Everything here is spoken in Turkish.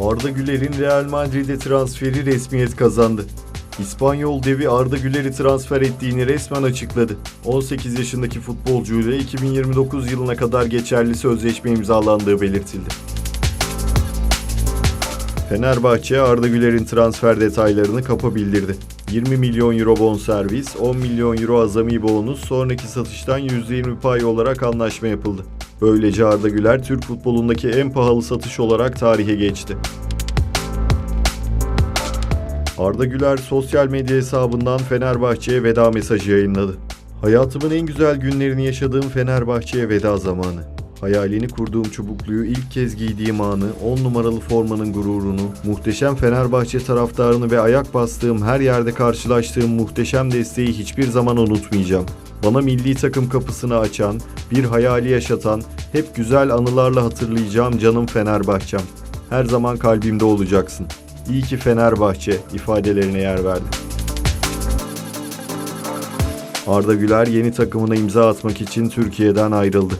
Arda Güler'in Real Madrid'e transferi resmiyet kazandı. İspanyol devi Arda Güler'i transfer ettiğini resmen açıkladı. 18 yaşındaki futbolcuyla 2029 yılına kadar geçerli sözleşme imzalandığı belirtildi. Fenerbahçe Arda Güler'in transfer detaylarını kapa bildirdi. 20 milyon euro bonservis, 10 milyon euro azami bonus, sonraki satıştan %20 pay olarak anlaşma yapıldı. Böylece Arda Güler Türk futbolundaki en pahalı satış olarak tarihe geçti. Arda Güler sosyal medya hesabından Fenerbahçe'ye veda mesajı yayınladı. Hayatımın en güzel günlerini yaşadığım Fenerbahçe'ye veda zamanı. Hayalini kurduğum çubukluyu ilk kez giydiğim anı, 10 numaralı formanın gururunu, muhteşem Fenerbahçe taraftarını ve ayak bastığım her yerde karşılaştığım muhteşem desteği hiçbir zaman unutmayacağım. Bana milli takım kapısını açan, bir hayali yaşatan, hep güzel anılarla hatırlayacağım canım Fenerbahçem. Her zaman kalbimde olacaksın. İyi ki Fenerbahçe ifadelerine yer verdi. Arda Güler yeni takımına imza atmak için Türkiye'den ayrıldı.